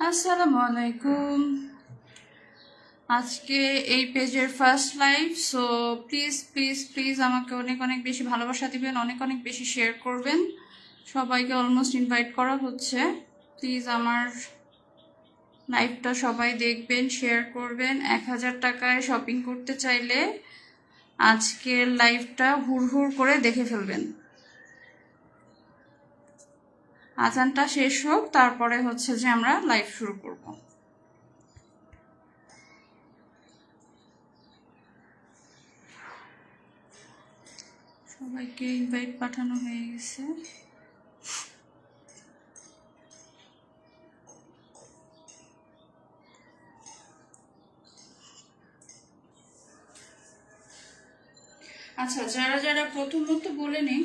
আসসালামু আলাইকুম আজকে এই পেজের first live so please please please আমাকে অনেক অনেক বেশি ভালোবাসা দিবেন, অনেক অনেক বেশি শেয়ার করবেন। সবাইকে অলমোস্ট ইনভাইট করা হচ্ছে। প্লিজ আমার লাইভটা সবাই দেখবেন শেয়ার করবেন। এক হাজার টাকায় শপিং করতে চাইলে আজকের লাইভটা হুড় হুড় করে দেখে ফেলবেন। আজানটা শেষ হোক, তারপরে হচ্ছে যে আমরা লাইভ শুরু করব। সবাইকে ইনভাইট পাঠানো হয়ে গেছে। আচ্ছা যারা যারা প্রথমত বলে নিই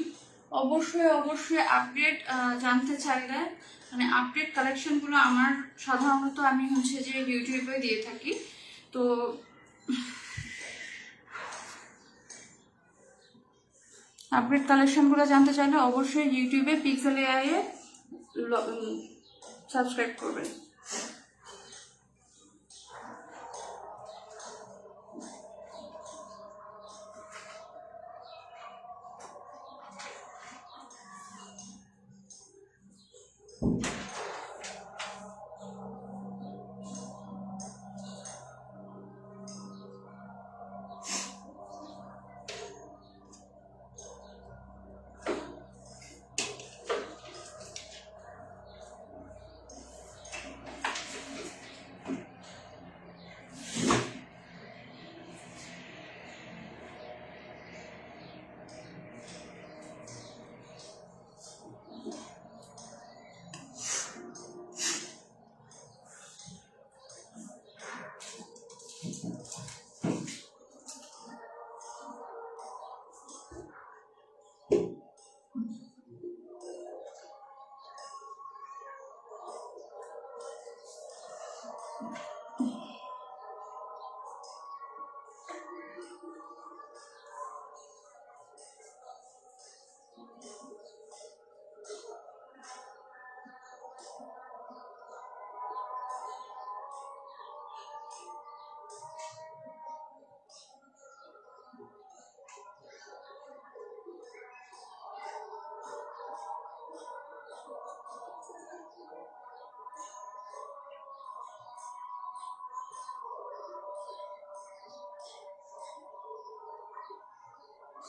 অবশ্যই অবশ্যই আপডেট জানতে চাইলে মানে আপডেট কালেকশনগুলো আমার সাধারণত আমি হচ্ছে যে ইউটিউবে দিয়ে থাকি। তো আপডেট কালেকশনগুলো জানতে চাইলে অবশ্যই ইউটিউবে পিক্সেল এ সাবস্ক্রাইব করবেন।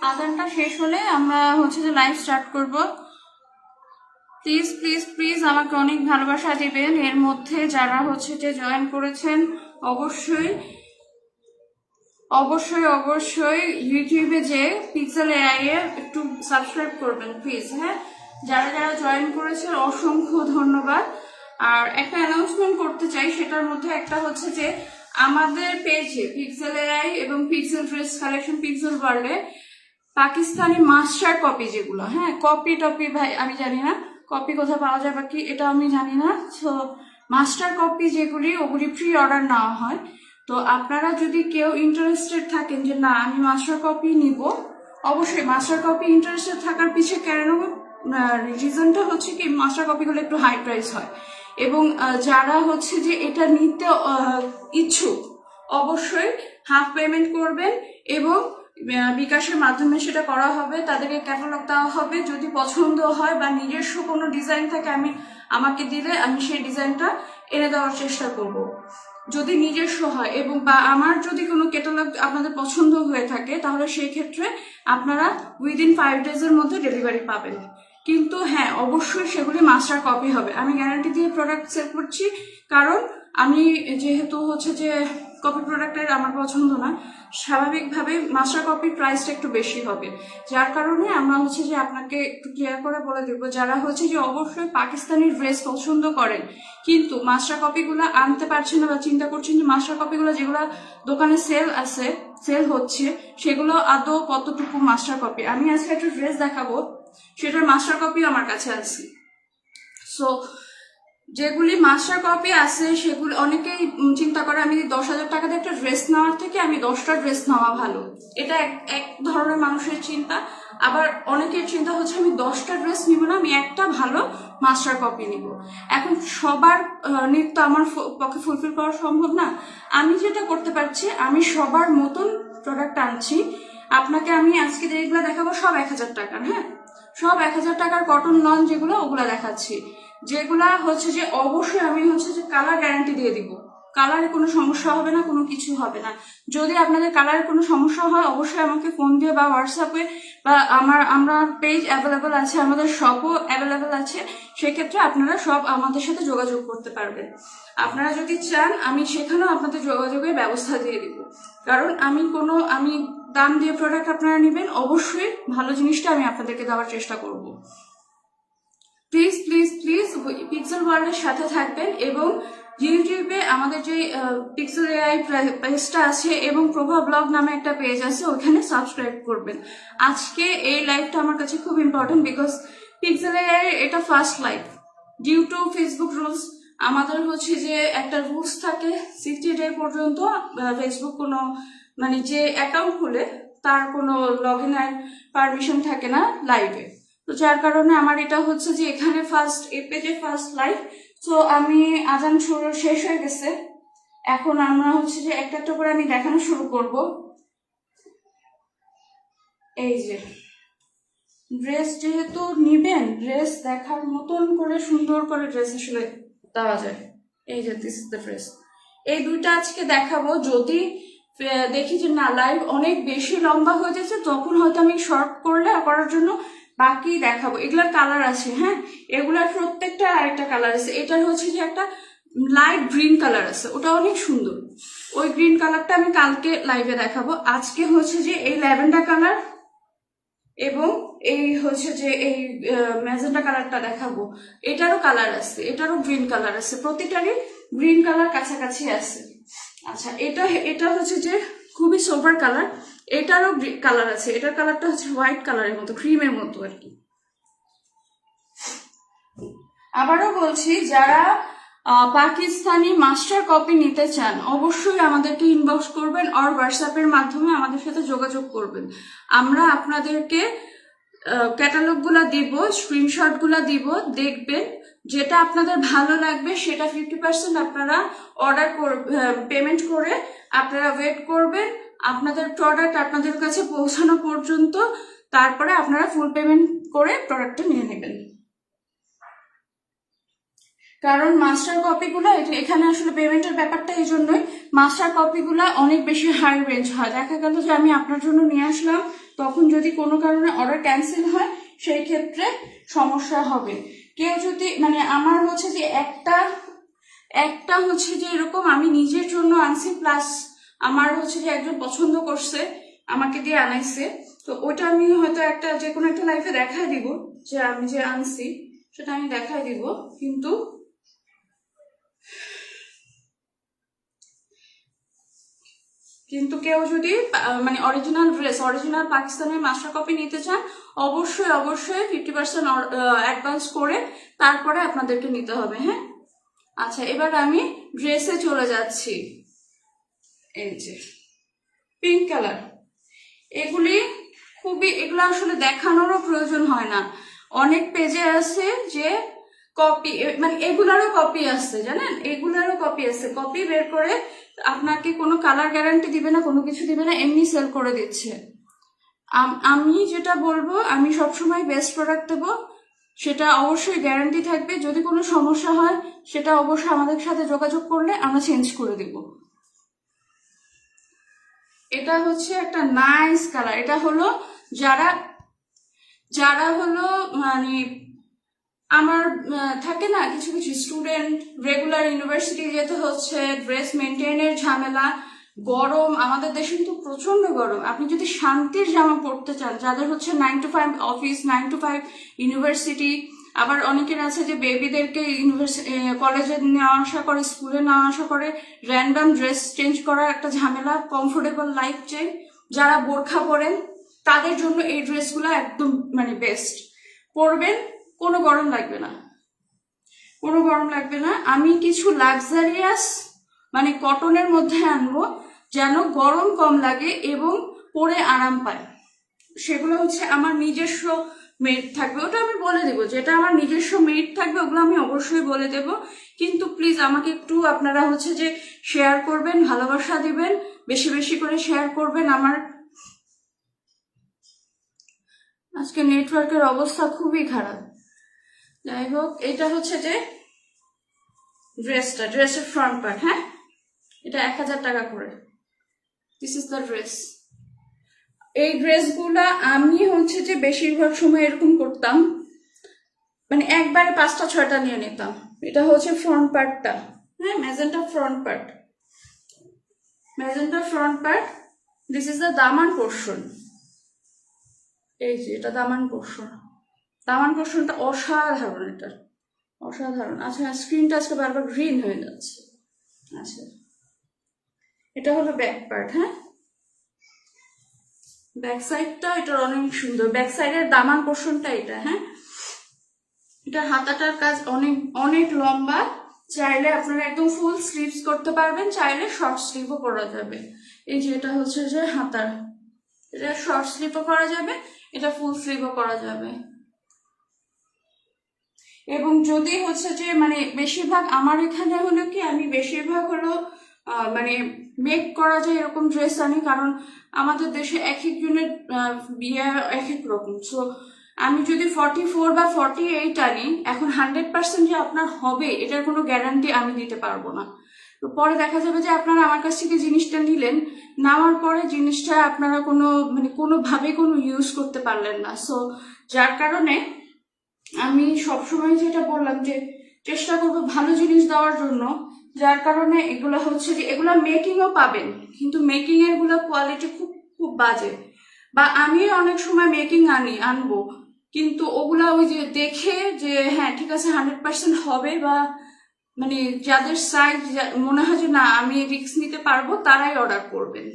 আজানটা শেষ হলে আমরা হচ্ছে যে লাইভ স্টার্ট করব। প্লিজ প্লিজ প্লিজ আমাকে অনেক ভালোবাসা দিবেন। এর মধ্যে যারা হচ্ছে যে জয়েন করেছেন, অবশ্যই অবশ্যই অবশ্যই ইউটিউবে যে পিক্সেল এআই এর একটু সাবস্ক্রাইব করবেন প্লিজ হ্যাঁ? যারা যারা জয়েন করেছেন, অসংখ্য ধন্যবাদ। আর একটা অ্যানাউন্সমেন্ট করতে চাই, সেটার মধ্যে একটা হচ্ছে যে আমাদের পেজে পিক্সেল এআই এবং পিক্সেল ড্রেস কালেকশন পিক্সেল ওয়ার্ল্ডে পাকিস্তানি মাস্টার কপি যেগুলো হ্যাঁ কপি টপি ভাই, আমি জানি না কপি কোথায় পাওয়া যাবে কি, এটা আমি জানি না। সো মাস্টার কপি যেগুলি, ওগুলি প্রি অর্ডার নেওয়া হয়। তো আপনারা যদি কেউ ইন্টারেস্টেড থাকেন যে না, আমি মাস্টার কপি নিব, অবশ্যই মাস্টার কপি ইন্টারেস্টেড থাকার পিছিয়ে কেন রিজনটা হচ্ছে কি মাস্টার কপিগুলো একটু হাই প্রাইস হয়। এবং যারা হচ্ছে যে এটা নিতে ইচ্ছুক, অবশ্যই হাফ পেমেন্ট করবেন এবং বিকাশের মাধ্যমে সেটা করা হবে, তাদেরকে ক্যাটালগ দেওয়া হবে, যদি পছন্দ হয় বা নিজস্ব কোনো ডিজাইন থাকে আমি, আমাকে দিলে আমি সেই ডিজাইনটা এনে দেওয়ার চেষ্টা করব। যদি নিজস্ব হয় এবং বা আমার যদি কোনো ক্যাটালগ আপনাদের পছন্দ হয়ে থাকে, তাহলে সেই ক্ষেত্রে আপনারা উইদিন ফাইভ ডেজের মধ্যে ডেলিভারি পাবেন। কিন্তু হ্যাঁ অবশ্যই সেগুলি মাস্টার কপি হবে। আমি গ্যারান্টি দিয়ে প্রোডাক্ট সেল করছি, কারণ আমি যেহেতু হচ্ছে যে কপি প্রোডাক্টের আমার পছন্দ না স্বাভাবিকভাবে মাস্টার কপির প্রাইসটা একটু বেশি হবে। যার কারণে আমরা হচ্ছে যে আপনাকে একটু ক্লিয়ার করে বলে দেবো, যারা হচ্ছে যে অবশ্যই পাকিস্তানি ড্রেস পছন্দ করেন, কিন্তু মাস্টার কপিগুলো আনতে পারছেন না বা চিন্তা করছেন যে মাস্টার কপিগুলো যেগুলো দোকানে সেল আছে সেল হচ্ছে, সেগুলো আদৌ কতটুকু মাস্টার কপি আমি আজকে একটা ড্রেস দেখাবো। সেটার মাস্টার কপি আমার কাছে আছে। সো যেগুলি মাস্টার কপি আছে, সেগুলি অনেকেই চিন্তা করে আমি দশ হাজার টাকাতে একটা ড্রেস নেওয়ার থেকে আমি দশটা ড্রেস নেওয়া ভালো। এটা এক এক ধরনের মানুষের চিন্তা। আবার অনেকের চিন্তা হচ্ছে আমি দশটা ড্রেস নিব না, আমি একটা ভালো মাস্টার কপি নিব। এখন সবার নৃত্য আমার পক্ষে ফুলফিল করা সম্ভব না। আমি যেটা করতে পারছি, আমি সবার মতন প্রোডাক্ট আনছি। আপনাকে আমি আজকে যেগুলো দেখাবো সব এক হাজার টাকার হ্যাঁ? সব এক হাজার টাকার কটন নন যেগুলো, ওগুলো দেখাচ্ছি। যেগুলা হচ্ছে যে অবশ্যই আমি হচ্ছে যে কালার গ্যারান্টি দিয়ে দিব। কালারে কোনো সমস্যা হবে না, কোনো কিছু হবে না। যদি আপনাদের কালারে কোনো সমস্যা হয়, অবশ্যই আমাকে ফোন দিয়ে বা হোয়াটসঅ্যাপে বা আমার, আমরা পেজ অ্যাভেলেবেল আছে, আমাদের শপও অ্যাভেলেবেল আছে। সেক্ষেত্রে আপনারা সব আমাদের সাথে যোগাযোগ করতে পারবেন। আপনারা যদি চান, আমি সেখানেও আপনাদের যোগাযোগের ব্যবস্থা দিয়ে দিব। কারণ আমি কোনো, আমি দাম দিয়ে প্রোডাক্ট আপনারা নেবেন, অবশ্যই ভালো জিনিসটা আমি আপনাদেরকে দেওয়ার চেষ্টা করব। প্লিজ প্লিজ প্লিজ পিক্সেল ওয়ার্ল্ডের সাথে থাকবেন এবং ইউটিউবে আমাদের যে পিক্সেল এআই পেজটা আছে এবং প্রভা ব্লগ নামে একটা পেজ আছে ওখানে সাবস্ক্রাইব করবেন। আজকে এই লাইভটা আমার কাছে খুব ইম্পর্টেন্ট বিকজ পিক্সেল এআই এটা first live due to Facebook rules আমাদের হচ্ছে যে একটা রুলস থাকে সিক্সটি ডে পর্যন্ত ফেসবুক কোনো মানে যে অ্যাকাউন্ট খুলে তার কোনো লগ ইনের পারমিশন থাকে না লাইভে তো যার কারণে আমার এটা হচ্ছে যে এখানে ফার্স্ট এই পেজে ফার্স্ট লাইভ তো আমি আজান শুরু শেষ হয়ে গেছে। এখন আমরা হচ্ছে যে একটা একটা করে আমি দেখানো শুরু করব। এই যে ড্রেস যেহেতু নিবেন ড্রেস দেখার মতন করে সুন্দর করে ড্রেস আসলে দেওয়া যায়। এই যে দিস দ্য ড্রেস এই দুইটা আজকে দেখাবো। যদি দেখি যে না লাইভ অনেক বেশি লম্বা হয়ে যাচ্ছে, তখন হয়তো আমি শর্ট করলে করার জন্য বাকি দেখাবো। এগুলার কালার আছে হ্যাঁ? এগুলার প্রত্যেকটা আরেকটা কালার আছে। এটার হচ্ছে যে একটা লাইট গ্রিন কালার আছে, ওটা অনেক সুন্দর। ওই গ্রিন কালারটা আমি কালকে লাইভে দেখাবো। আজকে হচ্ছে যে এই ল্যাভেন্ডার কালার এবং এই হচ্ছে যে এই ম্যাজেন্টা কালারটা দেখাবো। এটারও কালার আছে, এটারও গ্রিন কালার আছে। প্রতিটারই গ্রিন কালার কাছাকাছি আছে। আচ্ছা এটা এটা হচ্ছে যে খুবই সোভার কালার এটারও কালার আছে। এটার কালারটা হচ্ছে হোয়াইট কালারের মতো ক্রিমের মতো আর কি। আবারও বলছি, যারা পাকিস্তানি মাস্টার কপি নিতে চান, অবশ্যই আমাদেরকে ইনবক্স করবেন আর হোয়াটসঅ্যাপের মাধ্যমে আমাদের সাথে যোগাযোগ করবেন। আমরা আপনাদেরকে ক্যাটালগুলো দিব স্ক্রিনশটগুলো দিব, দেখবেন। যেটা আপনাদের ভালো লাগবে সেটা ফিফটি পার্সেন্ট আপনারা অর্ডার পেমেন্ট করে আপনারা ওয়েট করবেন। আপনাদের প্রোডাক্ট আপনাদের কাছে পৌঁছানো পর্যন্ত তারপরে আপনারা ফুল পেমেন্ট করে প্রোডাক্টটা নিয়ে নেবেন। কারণ মাস্টার কপিগুলো এখানে আসলে পেমেন্টের ব্যাপারটা এই জন্যই মাস্টার কপিগুলো অনেক বেশি হাই রেঞ্জ হয়। দেখা গেল যে আমি আপনার জন্য নিয়ে আসলাম, তখন যদি কোনো কারণে অর্ডার ক্যান্সেল হয় সেই ক্ষেত্রে সমস্যা হবে। কেউ যদি মানে আমার হচ্ছে যে একটা একটা হচ্ছে যে এরকম আমি নিজের জন্য আনছি প্লাস আমার হচ্ছে যে একজন পছন্দ করছে, আমাকে দিয়ে আনাইছে, তো ওটা আমি হয়তো একটা যে কোনো একটা লাইফে দেখা দিব, যে আমি যে আনছি, সেটা আমি দেখাই দিব। কিন্তু কিন্তু কেউ যদি মানে অরিজিনাল ড্রেস অরিজিনাল পাকিস্তানের মাস্টার কপি নিতে চান, অবশ্যই অবশ্যই ফিফটি পার্সেন্ট অ্যাডভান্স করে তারপরে আপনাদেরকে নিতে হবে হ্যাঁ? আচ্ছা এবার আমি ড্রেসে চলে যাচ্ছি। এই যে পিঙ্ক কালার এগুলি খুবই, এগুলো আসলে দেখানোরও প্রয়োজন হয় না। অনেক পেজে আছে যে কপি মানে এগুলারও কপি আছে, জানেন? এগুলারও কপি আছে। কপি বের করে আপনাকে কোনো কালার গ্যারান্টি দিবে না, কোনো কিছু দিবে না, এমনি সেল করে দিচ্ছে। আমি যেটা বলব, আমি সবসময় বেস্ট প্রোডাক্ট দেবো, সেটা অবশ্যই গ্যারান্টি থাকবে। যদি কোনো সমস্যা হয়, সেটা অবশ্যই আমাদের সাথে যোগাযোগ করলে আমরা চেঞ্জ করে দিব। এটা হচ্ছে একটা নাইস কালার এটা হলো যারা যারা হলো মানে আমার থাকে না কিছু কিছু স্টুডেন্ট রেগুলার ইউনিভার্সিটি যেতে হচ্ছে ড্রেস মেনটেনের ঝামেলা, গরম, আমাদের দেশে কিন্তু প্রচণ্ড গরম। আপনি যদি শান্তির জামা পরতে চান, যাদের হচ্ছে nine to five office nine to five university আবার অনেকের আছে যে বেবিদেরকে ইউনিভার্সিটি কলেজে নেওয়া আসা করে স্কুলে নেওয়া আসা করে র্যান্ডম ড্রেস চেঞ্জ করার একটা ঝামেলা কমফোর্টেবল লাইফ চেঞ্জ যারা বোরখা পরেন, তাদের জন্য এই ড্রেসগুলো একদম মানে বেস্ট পরবেন কোনো গরম লাগবে না। কোনো গরম লাগবে না। আমি কিছু লাক্সারিয়াস মানে কটনের মধ্যে আনব, যেন গরম কম লাগে এবং পরে আরাম পায় সেগুলো হচ্ছে আমার নিজস্ব মেড থাকবে। ওটা আমি বলে দেবো। যেটা আমার নিজস্ব মেড থাকবে, ওগুলো আমি অবশ্যই বলে দেব। কিন্তু প্লিজ আমাকে একটু আপনারা হচ্ছে যে শেয়ার করবেন, ভালোবাসা দিবেন, বেশি বেশি করে শেয়ার করবেন আমার। আজকে নেটওয়ার্কের অবস্থা খুবই খারাপ। যাই হোক, এটা হচ্ছে যে ড্রেসটা ড্রেসের ফ্রন্ট পার্ট হ্যাঁ? এটা এক হাজার টাকা করে। দিস ইজ দ্য ড্রেস এই ড্রেসগুলা আমি হচ্ছে যে বেশিরভাগ সময় এরকম করতাম। মানে একবারে পাঁচটা, ছয়টা নিয়ে নিতাম। এটা হচ্ছে ফ্রন্ট পার্টটা হ্যাঁ magenta front part magenta front part this is the Daman portion এই যে, এটা দামান পোর্শন দামান পোর্শনটা অসাধারণ এটা। অসাধারণ। আচ্ছা স্ক্রিনটা আজকে বারবার গ্রিন হয়ে যাচ্ছে। আচ্ছা। এটা হলো ব্যাক পার্ট হ্যাঁ? ব্যাক সাইডটা এটার অনেক সুন্দর। ব্যাক সাইডের দামান পোর্শনটা এটা হ্যাঁ? এটা হাতাটার কাজ অনেক অনেক লম্বা। চাইলে আপনারা একদম ফুল স্লিভস করতে পারবেন, চাইলে শর্ট স্লিভও করা যাবে। এই যে এটা হচ্ছে যে হাতার। এটা শর্ট স্লিভও করা যাবে, এটা ফুল স্লিভও করা যাবে। এবং যদি হচ্ছে যে মানে বেশিরভাগ আমার এখানে হলো কি, আমি বেশিরভাগ হলো মানে মেক করা যায় এরকম ড্রেস আনি কারণ আমাদের দেশে এক একজনের বিয়ে এক এক রকম। সো আমি যদি ফর্টি ফোর বা ফর্টি এইট আনি, এখন হান্ড্রেড পার্সেন্ট যে আপনার হবে, এটার কোনো গ্যারান্টি আমি দিতে পারব না। তো পরে দেখা যাবে যে আপনারা আমার কাছ থেকে জিনিসটা নিলেন, নেওয়ার পরে জিনিসটা আপনারা কোনো মানে কোনোভাবে কোনো ইউজ করতে পারলেন না। সো যার কারণে আমি সবসময় যেটা বললাম যে চেষ্টা করব ভালো জিনিস দেওয়ার জন্য, যার কারণে এগুলো হচ্ছে যে, এগুলো মেকিংও পাবেন, কিন্তু মেকিং এরগুলো কোয়ালিটি খুব খুব বাজে। বা আমি অনেক সময় মেকিং আনি, আনব, কিন্তু ওগুলা ওই যে দেখে যে হ্যাঁ ঠিক আছে হান্ড্রেড পার্সেন্ট হবে বা মানে যাদের সাইজ মনে হয় যে না, আমি রিস্ক নিতে পারব, তারাই অর্ডার করবেন।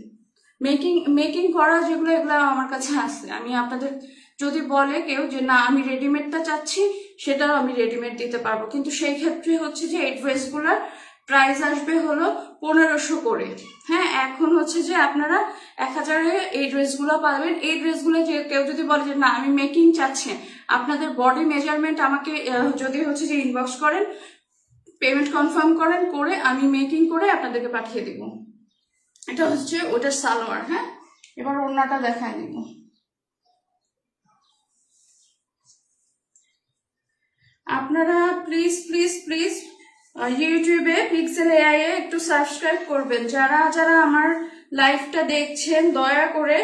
মেকিং মেকিং করা যেগুলো, এগুলো আমার কাছে আছে। আমি আপনাদের যদি বলে কেউ যে, না, আমি রেডিমেডটা চাচ্ছি, সেটাও আমি রেডিমেড দিতে পারব। কিন্তু সেই ক্ষেত্রে হচ্ছে যে, এই ড্রেসগুলোর প্রাইস আসবে হলো পনেরোশো করে। হ্যাঁ এখন হচ্ছে যে, আপনারা এক হাজারে এই ড্রেসগুলো পাবেন। এই ড্রেসগুলো যে, কেউ যদি বলে যে, না, আমি মেকিং চাচ্ছি। আপনাদের বডি মেজারমেন্ট আমাকে যদি হচ্ছে যে ইনবক্স করেন পেমেন্ট কনফার্ম করেন, করে আমি মেকিং করে আপনাদেরকে পাঠিয়ে দিব। এটা হচ্ছে ওটার সালোয়ার হ্যাঁ? এবার ওড়নাটা দেখায় দিব আপনারা প্লিজ প্লিজ প্লিজ ইউটিউবে পিক্সেল এআই এ একটু সাবস্ক্রাইব করবেন। যারা যারা আমার লাইভটা দেখছেন, দয়া করে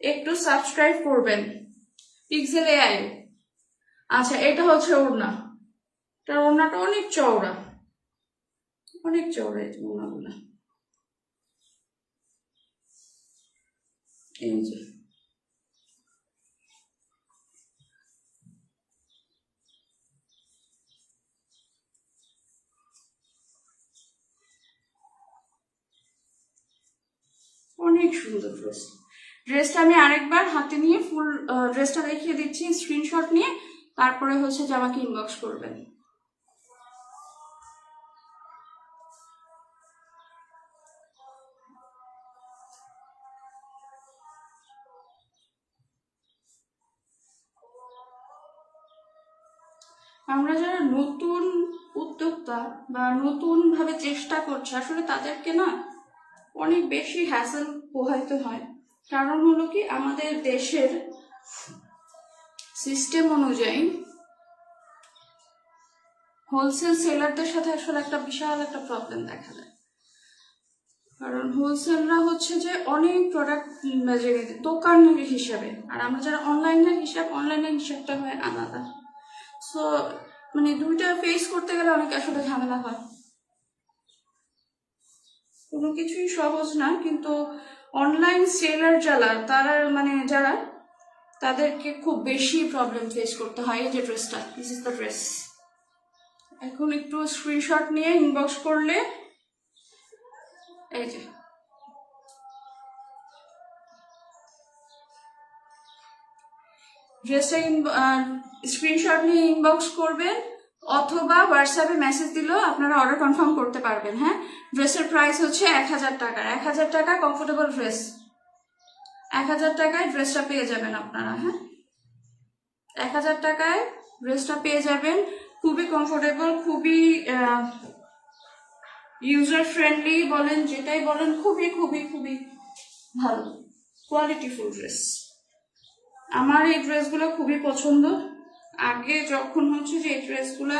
একটু সাবস্ক্রাইব করবেন পিক্সেল এআই আচ্ছা এটা হচ্ছে ওড়না। তার ওড়নাটা অনেক চওড়া। অনেক চওড়া এই ওড়নাগুলো। এই যে। অনেক সুন্দর ড্রেস ড্রেসটা আমি আরেকবার হাতে নিয়ে ফুল ড্রেসটা দেখিয়ে দিচ্ছি স্ক্রিনশট নিয়ে, তারপরে হচ্ছে যে আমাকে ইনবক্স করবেন। আমরা যারা নতুন উদ্যোক্তা বা নতুন ভাবে চেষ্টা করছে, আসলে তাদেরকে না অনেক বেশি হ্যাসেল পোহাইতে হয়। কারণ হলো কি, আমাদের দেশের সিস্টেম অনুযায়ী হোলসেল সেলারদের সাথে আসলে একটা বিশাল একটা প্রবলেম দেখা যায়। কারণ হোলসেলরা হচ্ছে যে অনেক প্রোডাক্ট দোকান হিসাবে। আর আমরা যারা অনলাইনের হিসাব অনলাইনের হিসাবটা হয় আলাদা। সো মানে দুইটা ফেস করতে গেলে অনেক আসলে ঝামেলা হয়। কোনো কিছুই সহজ না, কিন্তু অনলাইন সেলার যারা, তারা মানে যারা, তাদেরকে খুব বেশি প্রবলেম ফেস করতে হয় যে ড্রেসটা দিস ইজ দ্য ড্রেস এখন একটু স্ক্রিনশট নিয়ে ইনবক্স করলে, এই যে। ড্রেসটা স্ক্রিনশট নিয়ে ইনবক্স করবেন। অথবা হোয়াটসঅ্যাপে মেসেজ দিলেও আপনারা অর্ডার কনফার্ম করতে পারবেন হ্যাঁ? ড্রেসের প্রাইস হচ্ছে এক হাজার টাকার। এক হাজার টাকা কমফোর্টেবল ড্রেস এক হাজার টাকায় ড্রেসটা পেয়ে যাবেন আপনারা হ্যাঁ? এক হাজার টাকায় ড্রেসটা পেয়ে যাবেন। খুবই কমফোর্টেবল খুবই ইউজার ফ্রেন্ডলি বলেন, যেটাই বলেন, খুবই খুবই খুবই ভালো। কোয়ালিটিফুল ড্রেস আমার এই ড্রেসগুলো খুবই পছন্দ। আগে যখন হচ্ছে যে এই ড্রেসগুলো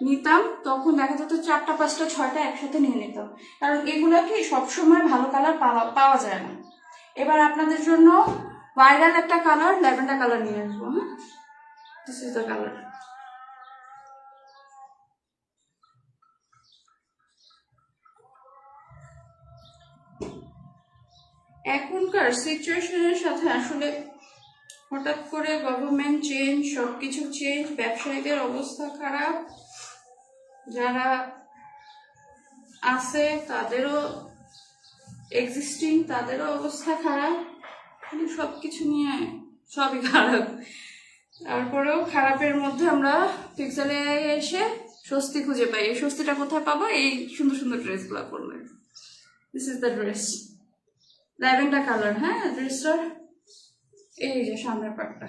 নিতাম, তখন দেখা যেত চারটা, পাঁচটা, ছয়টা একসাথে নিয়ে নিতাম। কারণ এগুলো কি সবসময় ভালো কালার পাওয়া পাওয়া যায় না। এবার আপনাদের জন্য ভাইরাল একটা কালার ল্যাভেন্ডার কালার নিয়ে আসব হ্যাঁ? দিস ইজ দ্য কালার এখনকার সিচুয়েশনের সাথে আসলে হঠাৎ করে গভর্নমেন্ট চেঞ্জ সব কিছু চেঞ্জ ব্যবসায়ীদের অবস্থা খারাপ, যারা আছে তাদেরও এক্সিস্টিং তাদেরও অবস্থা খারাপ সব কিছু নিয়ে সবই খারাপ। তারপরেও খারাপের মধ্যে আমরা পিক্সেলে এসে স্বস্তি খুঁজে পাই। এই স্বস্তিটা কোথায় পাবো? এই সুন্দর সুন্দর ড্রেসগুলো পরলে। This is the dress lavender colour হ্যাঁ ড্রেসটার এই যে সামনের পাটটা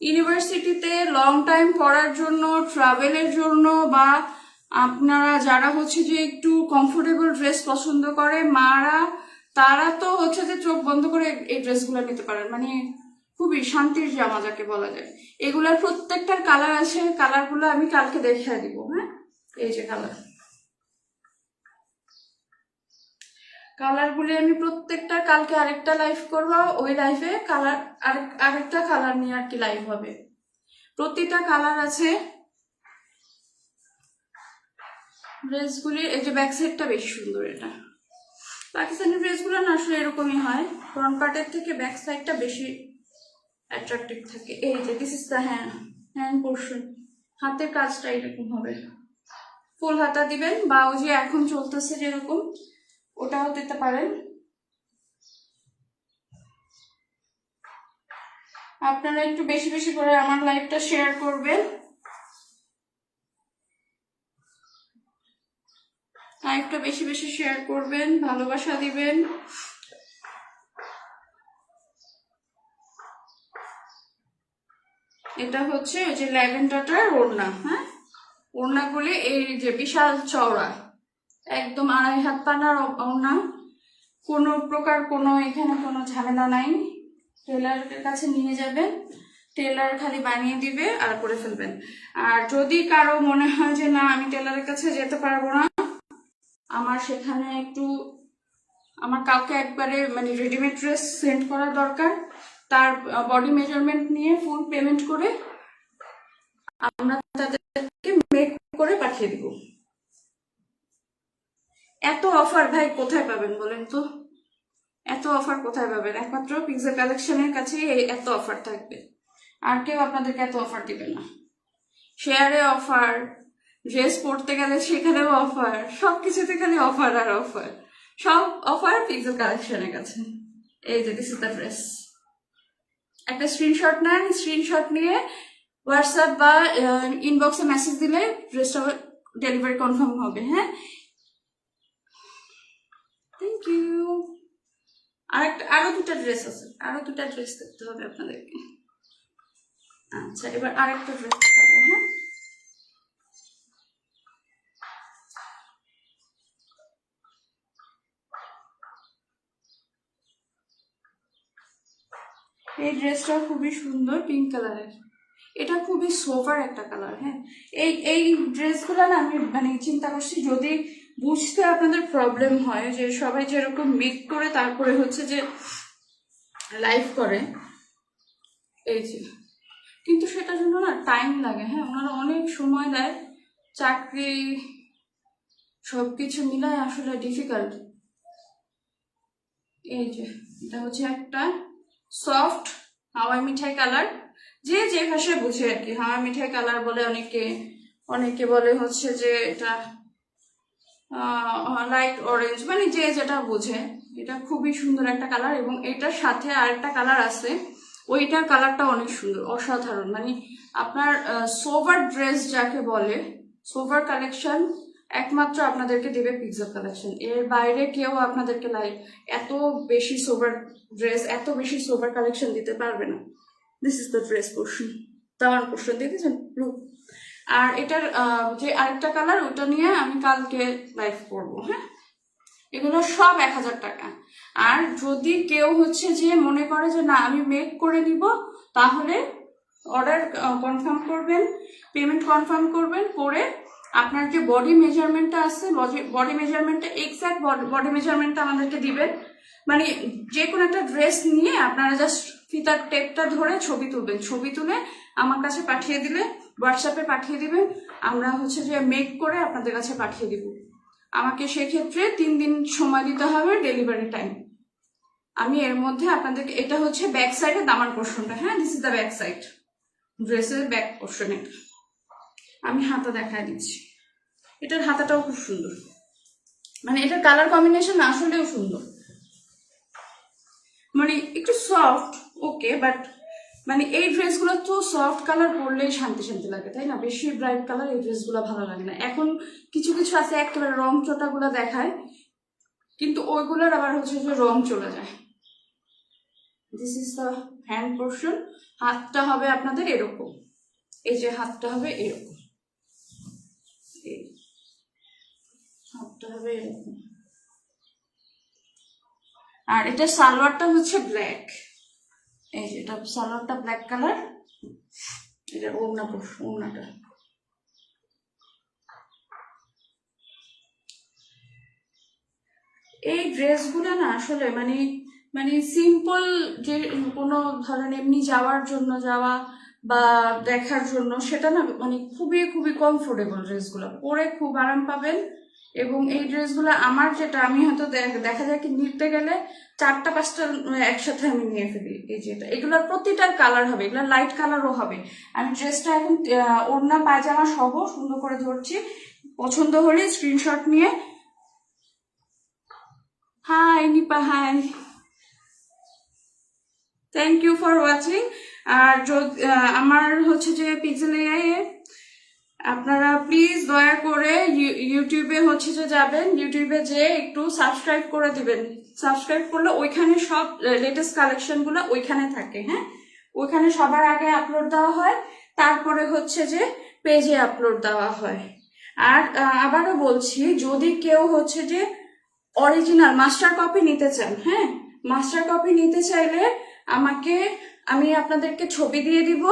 ইউনিভার্সিটিতে লং টাইম পড়ার জন্য ট্রাভেলের জন্য বা আপনারা যারা হচ্ছে যে একটু কমফোর্টেবল ড্রেস পছন্দ করে, মারা, তারা তো হচ্ছে যে চোখ বন্ধ করে এই ড্রেসগুলো নিতে পারেন। মানে খুবই শান্তির জামা যাকে বলা যায়। এগুলার প্রত্যেকটার কালার আছে কালারগুলো আমি কালকে দেখিয়ে দিব হ্যাঁ? এই যে কালার কালারগুলি আমি প্রত্যেকটা, কালকে আরেকটা লাইভ করব, ওই লাইভে কালার আরেক, আরেকটা কালার নিয়ে আর কি লাইভ হবে। প্রতিটা কালার আছে। ড্রেসগুলি এই যে ব্যাক সাইডটা বেশ সুন্দর এটা। পাকিস্তানি ড্রেসগুলো না আসলে এরকমই হয়। ফ্রন্ট পার্টের থেকে ব্যাক সাইডটা বেশি অ্যাট্রাকটিভ থাকে। এই যে this is the hand hand portion হাতের কাজটা এরকম হবে। ফুল হাতা দিবেন, বা ওই যে এখন চলতেছে যেরকম ওটাও দিতে পারেন। আপনারা একটু বেশি বেশি করে আমার লাইভটা শেয়ার করবেন। লাইভটা বেশি বেশি শেয়ার করবেন, ভালোবাসা দিবেন। এটা হচ্ছে ওই যে ল্যাভেন্ডারটার ওড়না হ্যাঁ? ওড়নাগুলি এই যে বিশাল চওড়া। একদম আড়াই হাত পানার ওড়না কোনো প্রকার কোনো এখানে কোনো ঝামেলা নাই। টেলারের কাছে নিয়ে যাবেন টেলার খালি বানিয়ে দিবে আর করে ফেলবেন। আর যদি কারও মনে হয় যে, না, আমি টেলারের কাছে যেতে পারব না, আমার সেখানে একটু, আমার কাউকে একবারে মানে রেডিমেড ড্রেস সেন্ড করা দরকার। তার বডি মেজারমেন্ট নিয়ে ফুল পেমেন্ট করে আমরা তাদেরকে মেক করে পাঠিয়ে দিব। এত অফার ভাই, কোথায় পাবেন বলেন তো? এত অফার কোথায় পাবেন? একমাত্র পিৎজা কালেকশনের কাছে এত অফার থাকবে। আর কেউ আপনাদেরকে এত অফার দিবে না। শেয়ারে অফার ড্রেস পরতে গেলে সেখানেও অফার সব কিছুতে খালি অফার আর অফার সব অফার পিক্সেল কালেকশনের কাছে। এই যে দিস ইজ দ্য ড্রেস একটা স্ক্রিনশট নেন স্ক্রিনশট নিয়ে হোয়াটসঅ্যাপ বা ইনবক্সে মেসেজ দিলে ড্রেসটা ডেলিভারি কনফার্ম হবে হ্যাঁ থ্যাংক ইউ আরেকটা, আরও দুটা ড্রেস আছে। আরও দুটা ড্রেস দেখতে হবে আপনাদেরকে। আচ্ছা এবার আরেকটা ড্রেস দেখাবো হ্যাঁ? এই ড্রেসটা খুবই সুন্দর পিঙ্ক কালারের এটা খুবই সোভার একটা কালার হ্যাঁ? এই এই ড্রেসগুলো না আমি মানে চিন্তা করছি যদি বুঝতে আপনাদের প্রবলেম হয় যে সবাই যেরকম মেক করে, তারপরে হচ্ছে যে লাইভ করে। এই যে। কিন্তু সেটার জন্য না টাইম লাগে হ্যাঁ? ওনারা অনেক সময় দেয়। চাকরি সব কিছু মিলায় আসলে ডিফিকাল্ট এই যে, এটা হচ্ছে একটা সফট হাওয়াই মিঠাই কালার যে যে ভাষায় বুঝে আর কি, হাওয়াই মিঠাই কালার বলে অনেকে অনেকে বলে হচ্ছে যে এটা লাইট অরেঞ্জ মানে যে যেটা বোঝে, এটা খুবই সুন্দর একটা কালার এবং এটার সাথে আরেকটা কালার আছে, ওইটার কালারটা অনেক সুন্দর, অসাধারণ। মানে আপনার সোভার ড্রেস যাকে বলে সোভার কালেকশন একমাত্র আপনাদেরকে দেবে পিৎজা কালেকশন এর বাইরে কেউ আপনাদেরকে লাই, এত বেশি সোভার ড্রেস এত বেশি সোভার কালেকশন দিতে পারবে না। This is the dress portion দাওয়ার পোর্শন দেখেছেন? লুক আর এটার যে আরেকটা কালার ওটা নিয়ে আমি কালকে লাইভ করব হ্যাঁ? এগুলো সব এক হাজার টাকা। আর যদি কেউ হচ্ছে যে মনে করে যে না, আমি মেক করে নিব, তাহলে অর্ডার কনফার্ম করবেন পেমেন্ট কনফার্ম করবেন, করে আপনার যে বডি মেজারমেন্টটা আছে বডি মেজারমেন্টটা এক্স্যাক্ট বডি মেজারমেন্টটা আমাদেরকে দিবেন। মানে যে কোনো একটা ড্রেস নিয়ে আপনারা জাস্ট ফিতার টেপটা ধরে ছবি তুলবেন। ছবি তুলে আমার কাছে পাঠিয়ে দিলে হোয়াটসঅ্যাপে পাঠিয়ে দিবেন আমরা হচ্ছে যে মেক করে আপনাদের কাছে পাঠিয়ে দিব। আমাকে সেক্ষেত্রে তিন দিন সময় দিতে হবে ডেলিভারি টাইম আমি এর মধ্যে আপনাদেরকে, এটা হচ্ছে ব্যাক সাইডে দামার পোর্শনটা হ্যাঁ? This is the back side ড্রেসের ব্যাক পোর্শন আমি হাতা দেখায় দিচ্ছি। এটার হাতাটাও খুব সুন্দর। মানে এটার কালার কম্বিনেশন আসলেও সুন্দর। মানে একটু সফট ওকে বাট মানে এই ড্রেসগুলো তো সফট কালার পরলেই শান্তি শান্তি লাগে, তাই না? বেশি ব্রাইট কালার এই ড্রেসগুলো ভালো লাগে না। এখন কিছু কিছু আছে, একেবারে রং চটাগুলো দেখায়, কিন্তু ওইগুলোর আবার হচ্ছে যে রং চলে যায়। This is the hand portion হাতটা হবে আপনাদের এরকম। এই যে হাতটা হবে এরকম। হাতটা হবে এরকম। আর এটা সালোয়ারটা হচ্ছে ব্ল্যাক এই যে, এটা সালোয়ারটা ব্ল্যাক কালার এটা ওড়না ওড়নাটা। এই ড্রেসগুলো না আসলে মানে মানে সিম্পল যে কোনো ধরেন এমনি যাওয়ার জন্য যাওয়া বা দেখার জন্য, সেটা না মানে খুবই খুবই কমফোর্টেবল ড্রেসগুলো। পরে খুব আরাম পাবেন। এবং এই ড্রেসগুলো আমার যেটা, আমি হয়তো দেখ- যায় কি নিতে গেলে চারটা, পাঁচটা একসাথে আমি নিয়ে ফেলি। এই যেটা এগুলোর প্রতিটার কালার হবে, এগুলো লাইট কালারও হবে। আমি ড্রেসটা এখন ওড়না, পায়জামা সহ সুন্দর করে ধরছি। পছন্দ হলে স্ক্রিনশট নিয়ে। Hi Nipa hi thank you for watching আর আমার হচ্ছে যে এআই আপনারা প্লিজ দয়া করে ইউ- ইউটিউবে হচ্ছে যে যাবেন ইউটিউবে যে একটু সাবস্ক্রাইব করে দিবেন। সাবস্ক্রাইব করলে ওইখানে সব লেটেস্ট কালেকশনগুলো ওইখানে থাকে হ্যাঁ? ওইখানে সবার আগে আপলোড দেওয়া হয়, তারপরে হচ্ছে যে পেজে আপলোড দেওয়া হয়। আর আবারও বলছি, যদি কেউ হচ্ছে যে অরিজিনাল মাস্টার কপি নিতে চান হ্যাঁ? মাস্টার কপি নিতে চাইলে আমাকে, আমি আপনাদেরকে ছবি দিয়ে দিব।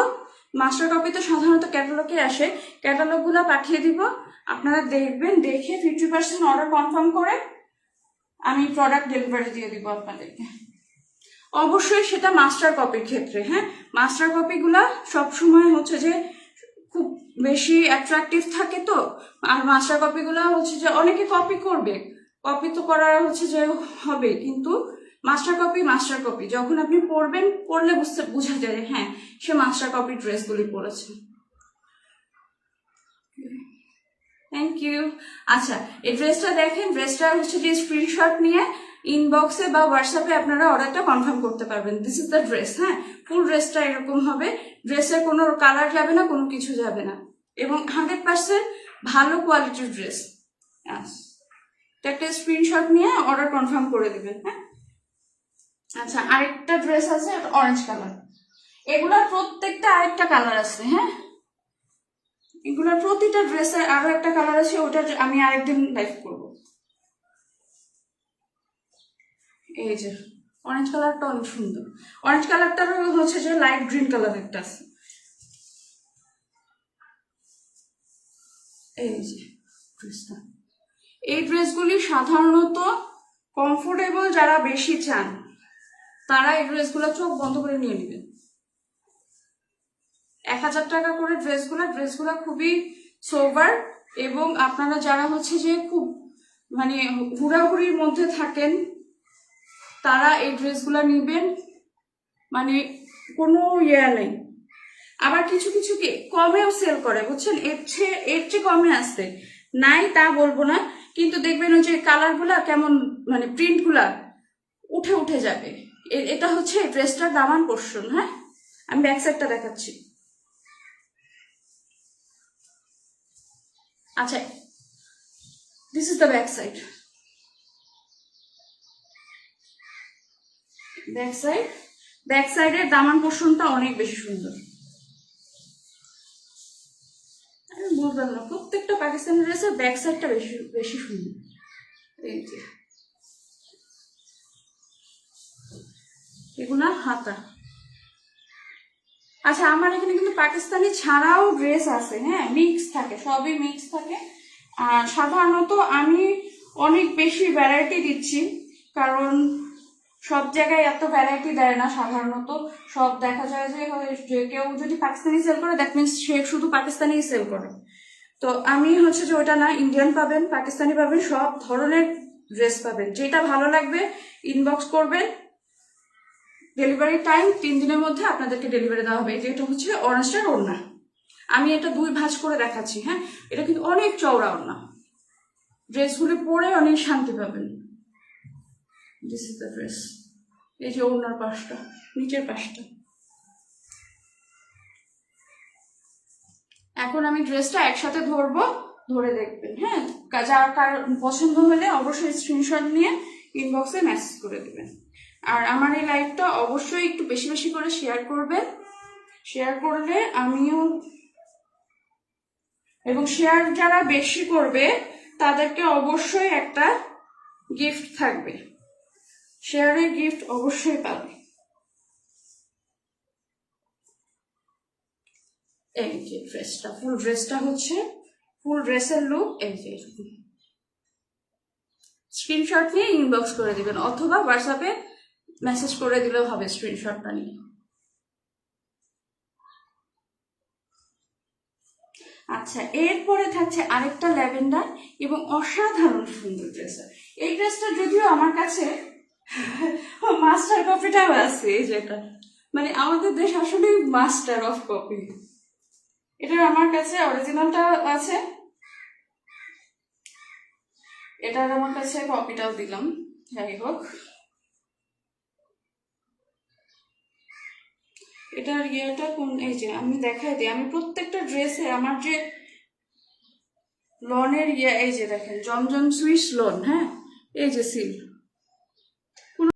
মাস্টার কপি তো সাধারণত ক্যাটালগে আসে। ক্যাটালগুলো পাঠিয়ে দিব। আপনারা দেখবেন, দেখে ফিফটি পার্সেন্ট অর্ডার কনফার্ম করে আমি প্রোডাক্ট ডেলিভারি দিয়ে দিব আপনাদেরকে। অবশ্যই সেটা মাস্টার কপির ক্ষেত্রে হ্যাঁ? মাস্টার কপিগুলা সবসময় হচ্ছে যে খুব বেশি অ্যাট্রাকটিভ থাকে তো। আর মাস্টার কপিগুলো হচ্ছে যে অনেকে কপি করবে। কপি তো করা হচ্ছে যে হবে কিন্তু মাস্টার কপি মাস্টার কপি যখন আপনি পড়বেন, পড়লে বুঝতে, বোঝা যায় হ্যাঁ সে মাস্টার কপি ড্রেসগুলি পরেছে থ্যাংক ইউ আচ্ছা এই ড্রেসটা দেখেন ড্রেসটা হচ্ছে যে স্ক্রিনশট নিয়ে ইনবক্সে বা হোয়াটসঅ্যাপে আপনারা অর্ডারটা কনফার্ম করতে পারবেন। দিস ইজ দ্য ড্রেস হ্যাঁ? ফুল ড্রেসটা এরকম হবে। ড্রেসের কোনো কালার যাবে না, কোনো কিছু যাবে না। এবং হান্ড্রেড পার্সেন্ট ভালো কোয়ালিটির ড্রেস একটা স্ক্রিনশট নিয়ে অর্ডার কনফার্ম করে দেবেন হ্যাঁ? আচ্ছা আরেকটা ড্রেস আছে অরেঞ্জ কালার এগুলার প্রত্যেকটা আরেকটা কালার আছে হ্যাঁ? এগুলার প্রতিটা ড্রেসের আরও একটা কালার আছে, ওটা আমি আরেকদিন লাইভ করব। এই যে অরেঞ্জ কালারটা অনেক সুন্দর। অরেঞ্জ কালারটারও হচ্ছে যে লাইট গ্রিন কালার একটা আছে। এই যে ড্রেসটা এই ড্রেসগুলি সাধারণত কমফোর্টেবল যারা বেশি চান তারা এই ড্রেসগুলো চোখ বন্ধ করে নিয়ে নেবেন এক হাজার টাকা করে ড্রেসগুলো ড্রেসগুলো খুবই সোবার এবং আপনারা যারা হচ্ছে যে খুব মানে হুড়াহুড়ির মধ্যে থাকেন, তারা এই ড্রেসগুলো নেবেন। মানে কোনো ইয়ে নেই। আবার কিছু কিছু কি কমেও সেল করে, বুঝছেন? এর চেয়ে এর চেয়ে কমে আসছে। নাই তা বলব না, কিন্তু দেখবেন ওই যে কালারগুলা কেমন মানে প্রিন্টগুলা উঠে উঠে যাবে। এটা হচ্ছে ড্রেসটার দামান পোর্শন হ্যাঁ? আমি ব্যাক সাইডটা দেখাচ্ছি। আচ্ছা this is the back side back side back সাইডের দামান পোর্শনটা অনেক বেশি সুন্দর। আমি বুঝলাম না, প্রত্যেকটা পাকিস্তানি ড্রেসের ব্যাক সাইডটা বেশি বেশি সুন্দর। এই যে। এগুলা হাতা। আচ্ছা আমার এখানে কিন্তু পাকিস্তানি ছাড়াও ড্রেস আছে হ্যাঁ? মিক্স থাকে, সবই মিক্স থাকে। আর সাধারণত আমি অনেক বেশি ভ্যারাইটি দিচ্ছি, কারণ সব জায়গায় এত ভ্যারাইটি দেয় না সাধারণত। সব দেখা যায় যে কেউ যদি পাকিস্তানি সেল করে দ্যাট মিনস সে শুধু পাকিস্তানি সেল করে। তো আমি হচ্ছে যে ওটা না ইন্ডিয়ান পাবেন, পাকিস্তানি পাবেন, সব ধরনের ড্রেস পাবেন। যেটা ভালো লাগবে ইনবক্স করবেন ডেলিভারি টাইম তিন দিনের মধ্যে আপনাদেরকে ডেলিভারি দেওয়া হবে। যেটা হচ্ছে অরেঞ্জটার ওড়না। আমি এটা দুই ভাঁজ করে দেখাচ্ছি হ্যাঁ? এটা কিন্তু অনেক চওড়া ওড়না। ড্রেসগুলি পরে অনেক শান্তি পাবেন। দিস ইজ দ্য ড্রেস এই যে ওড়নার পাশটা, নিচের পাশটা। এখন আমি ড্রেসটা একসাথে ধরবো, ধরে দেখবেন হ্যাঁ? যার কার পছন্দ হলে অবশ্যই স্ক্রিনশট নিয়ে ইনবক্সে মেসেজ করে দেবেন। আর আমার এই লাইভটা অবশ্যই একটু বেশি বেশি করে শেয়ার করবেন শেয়ার করলে আমিও এবং শেয়ার যারা বেশি করবে, তাদেরকে অবশ্যই একটা গিফট থাকবে। শেয়ারের গিফট অবশ্যই পাবে। এই যে ড্রেসটা ফুল ড্রেসটা হচ্ছে ফুল ড্রেসের লুক এই যে স্ক্রিনশট নিয়ে ইনবক্স করে দিবেন, অথবা হোয়াটসঅ্যাপে মেসেজ করে দিলেও হবে স্ক্রিনশটটা নিয়ে। আচ্ছা এরপরে থাকছে আরেকটা ল্যাভেন্ডার এবং অসাধারণ সুন্দর ড্রেস এই ড্রেসটা যদিও আমার কাছে মাস্টার কপিটাও আছে এই যেটা মানে আমাদের দেশ আসলে মাস্টার অফ কপি এটার আমার কাছে অরিজিনালটা আছে। এটার আমার কাছে কপিটাও দিলাম, যাই হোক। এটার ইয়েটা কোন, এই যে আমি দেখাই দিই, আমি প্রত্যেকটা ড্রেসে আমার যে লনের ইয়ে এই যে দেখেন, জমজম সুইস লন হ্যাঁ? এই যে সিল